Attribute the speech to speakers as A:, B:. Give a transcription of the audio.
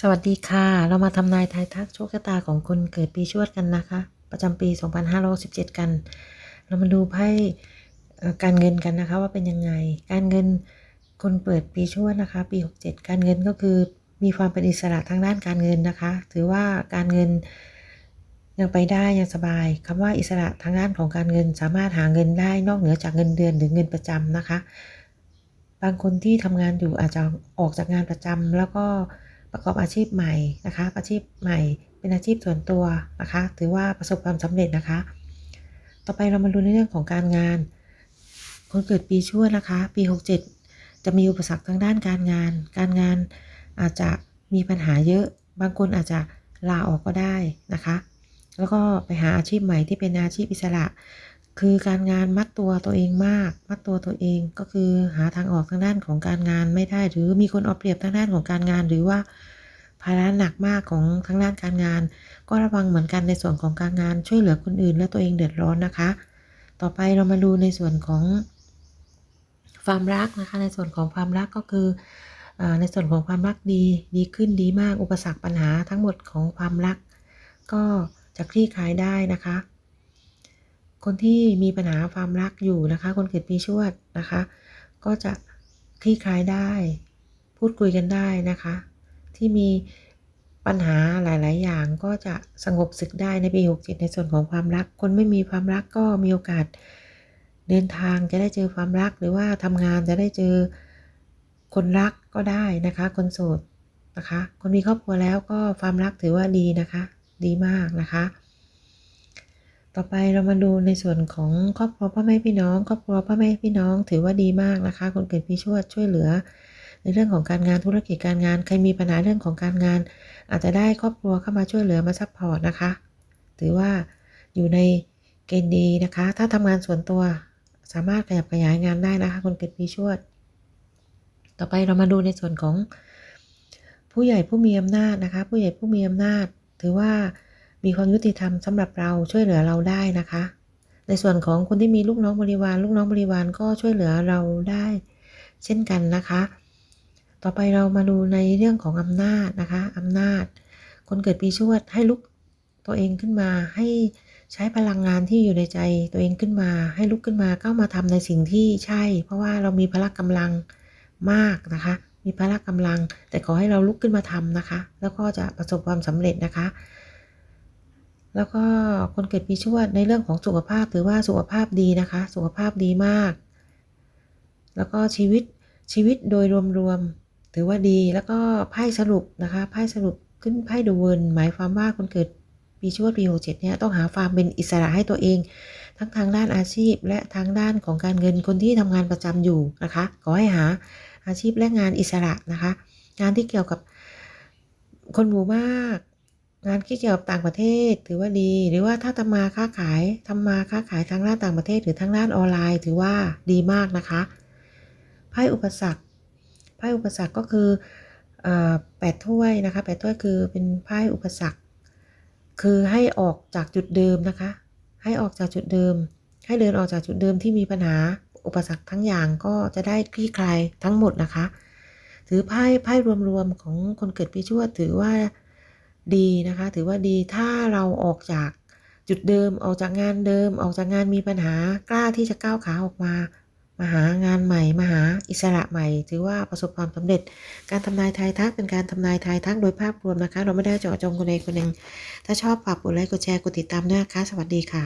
A: สวัสดีค่ะ เรามาทำนายทายทักโชคชะตาของคนเกิดปีชวดกันนะคะ ประจำปี 2517 กัน เรามาดูไพ่การเงินกันนะคะว่าเป็นยังไง การเงินคนเปิดปีชวดนะคะ ปี 67 การเงินก็คือมีความเป็นอิสระทางด้านการเงินนะคะ ถือว่าการเงินยังไปได้ยังสบายคำว่าอิสระทางด้านของการเงินสามารถหาเงินได้นอกเหนือจากเงินเดือนหรือเงินประจำนะคะ บางคนที่ทำงานอยู่อาจจะออกจากงานประจำแล้วก็ ประกอบอาชีพใหม่นะคะ อาชีพใหม่เป็นอาชีพส่วนตัวนะคะ ถือว่าประสบความสำเร็จนะคะ ต่อไปเรามาดูในเรื่องของการงาน คนเกิดปีชวดนะคะ ปี 67 จะมีอุปสรรคทางด้านการงาน การงานอาจจะมีปัญหาเยอะ บางคนอาจจะลาออกก็ได้นะคะ แล้วก็ไปหาอาชีพใหม่ที่เป็นอาชีพอิสระ คือการงานมัดตัวตัวเองมาก มัดตัวตัวเองก็คือหาทางออกทางด้านของการงานไม่ได้ หรือมีคนเอาเปรียบทางด้านของการงาน หรือว่าภาระหนักมากของทางด้านการงาน ก็ระวังเหมือนกันในส่วนของการงานช่วยเหลือคนอื่น และตัวเองเดือดร้อนนะคะ ต่อไปเรามาดูในส่วนของความรักนะคะ ในส่วนของความรักก็คืออในส่วนของความรักดีดีขึ้นดีมากอุปสรรคปัญหาทั้งหมดของความรัก ก็จะคลี่คลายได้นะคะ คนที่มีปัญหาความรักอยู่นะคะ คนเกิดปีชวดนะคะ ก็จะคลี่คลายได้ พูดคุยกันได้นะคะ ที่มีปัญหาหลาย ๆ อย่างก็จะสงบศึกได้ในปี 67 ในส่วนของความรัก คนไม่มีความรักก็มีโอกาสเดินทางจะได้เจอความรัก หรือว่าทำงานจะได้เจอคนรักก็ได้นะคะ คนโสดนะคะ คนมีครอบครัวแล้วก็ความรักถือว่าดีนะคะ ดีมากนะคะ ต่อไปเรามาดูในส่วนของครอบครัวพ่อแม่พี่น้อง ครอบครัวพ่อแม่พี่น้อง ถือว่าดีมากนะคะคนเกิดปีชวดช่วยเหลือ ในเรื่องของการงานธุรกิจการงานใครมีปัญหาเรื่องของการงาน อาจจะได้ครอบครัวเข้ามาช่วยเหลือมาซัพพอร์ตนะคะ ถือว่าอยู่ในเกณฑ์ดีนะคะ ถ้าทำงานส่วนตัวสามารถขยับขยายงานได้นะคะคนเกิดปีชวด ต่อไปเรามาดูในส่วนของผู้ใหญ่ผู้มีอำนาจนะคะ ผู้ใหญ่ผู้มีอำนาจ ถือว่า มีความยุติธรรมสำหรับเราช่วยเหลือเราได้นะคะ ในส่วนของคนที่มีลูกน้องบริวาร ลูกน้องบริวารก็ช่วยเหลือเราได้ เช่นกันนะคะ ต่อไปเรามาดูในเรื่องของอำนาจนะคะอำนาจ คนเกิดปีชวดให้ลุกตัวเองขึ้นมาให้ใช้พลังงานที่อยู่ในใจตัวเองขึ้นมาให้ลุกขึ้นมาก้าวมาทำในสิ่งที่ใช่ เพราะว่าเรามีพละกำลังมากนะคะ มีพละกำลัง แต่ขอให้เราลุกขึ้นมาทำนะคะ แล้วก็จะประสบความสำเร็จนะคะ แล้วก็คนเกิดปีชวดในเรื่องของสุขภาพถือว่าสุขภาพดีนะคะ สุขภาพดีมาก แล้วก็ชีวิตชีวิตโดยรวมๆถือว่าดีแล้วก็ไพ่สรุปนะคะไพ่สรุปขึ้นไพ่ดูเวิร์นหมายความว่าคนเกิดปีชวดปี67เจ็ดเนี่ยต้องหาความเป็นอิสระให้ตัวเอง ทั้งทางด้านอาชีพ และทางด้านของการเงินคนที่ทำงานประจำอยู่นะคะ ขอให้หาอาชีพและงานอิสระนะคะ งานที่เกี่ยวกับคนหมู่มาก งานที่เกี่ยวกับต่างประเทศถือว่าดี หรือว่าถ้าทำมาค้าขายทำมาค้าขายทางด้านต่างประเทศหรือทางด้านออนไลน์ ถือว่าดีมากนะคะไพ่อุปสรรคไพ่อุปสรรคก็คือเอ่อแปดถ้วยนะคะแปดถ้วยคือเป็นไพ่อุปสรรค คือให้ออกจากจุดเดิมนะคะ ให้ออกจากจุดเดิม ให้เดินออกจากจุดเดิมที่มีปัญหาอุปสรรคทั้งอย่างก็จะได้คลี่คลายทั้งหมดนะคะ ถือไพ่ไพ่รวมๆของคนเกิดปีชวดถือว่า ดีนะคะ ถือว่าดีถ้าเราออกจากจุดเดิมออกจากงานเดิม ออกจากงานมีปัญหากล้าที่จะก้าวขาออกมา มาหางานใหม่ มาหาอิสระใหม่ ถือว่าประสบความสำเร็จ การทำนายทายทักเป็นการทำนายทายทักโดยภาพรวมนะคะ เราไม่ได้เจาะจงคนใดคนหนึ่งถ้าชอบฝากกดไลค์กดแชร์กดติดตามด้วยนะคะสวัสดีค่ะ